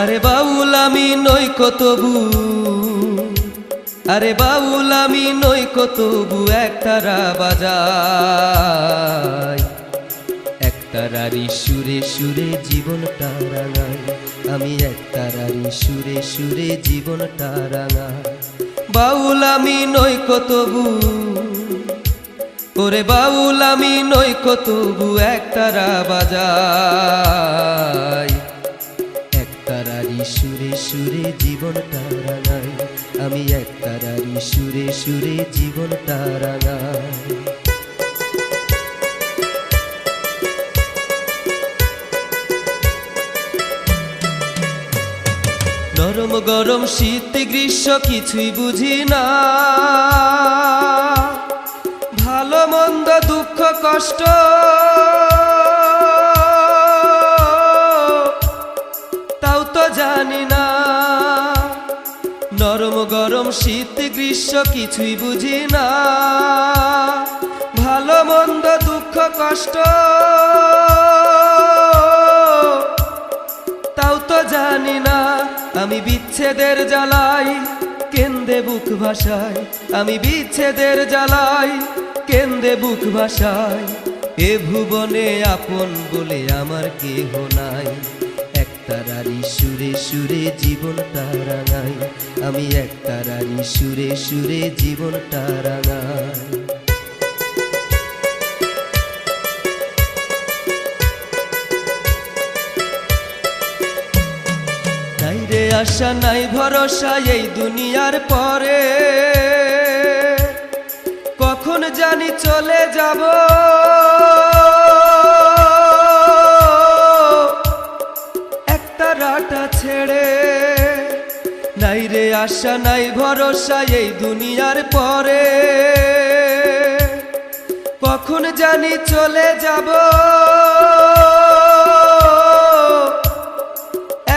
আরে বাউল আমি নই কতবু আরে বাউল আমি নই কতবু একতারা বাজাই। একতারারি সুরে সুরে জীবনটা রাঙাই আমি একতারারি সুরে সুরে জীবনটা রাঙাই বাউল আমি নই কতবু ওরে বাউল আমি নই কতবু একতারা বাজাই। একতারারি সুরে সুরে জীবনটা রাঙাই আমি একতারারি সুরে সুরে জীবনটা রাঙাই নরম গরম শীত গ্রীষ্ম কিছুই বুঝি না। ভালো মন্দ দুঃখ কষ্ট নরম গরম শীত গ্রীষ্ম কিছুই বুঝি না। ভালো মন্দ দুঃখ কষ্ট। তাও তো জানি না, আমি বিচ্ছেদের জ্বালাই। কেন্দে বুক ভাষায় আমি বিচ্ছেদের জ্বালাই। কেন্দে বুক ভাষায় এ ভুবনে আপন বলে আমার কেহ নাই। একতারারি সুরে সুরে জীবনটা রাঙাই আমি একতারারি সুরে সুরে জীবনটা রাঙাই নাই। আশা, নাই ভরসা এই দুনিয়ার পরে। কখন জানি চলে যাব। একটা রাটা ছেড়ে। নাই রে আশা, নাই ভরসা এই দুনিয়ার পরে। কখন জানি চলে যাব।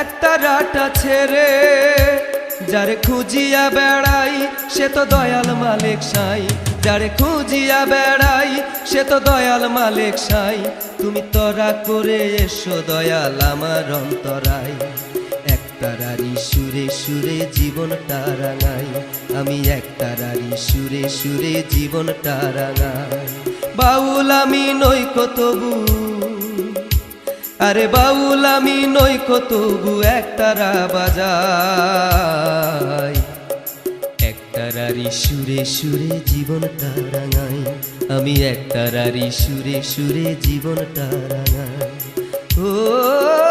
একটা রাটা ছেড়ে, যারে খুঁজিয়া বেড়াই, সে তো দয়াল মালিক সাই। যারে খুঁজিয়া বেড়াই, সে তো দয়াল মালিক সাই। তুমি তরা করে এসো দয়াল আমার অন্তরাই একতারারি সুরে সুরে জীবনটা রাঙাই। আমি একতারারি সুরে সুরে জীবনটা রাঙাই। বাউল আমি নই কতবু আরে বাউল আমি নই কতবু একতারা বাজাই। তারারি সুরে সুরে জীবনটা রাঙাই আমি এক তারারি সুরে সুরে জীবনটা রাঙাই ও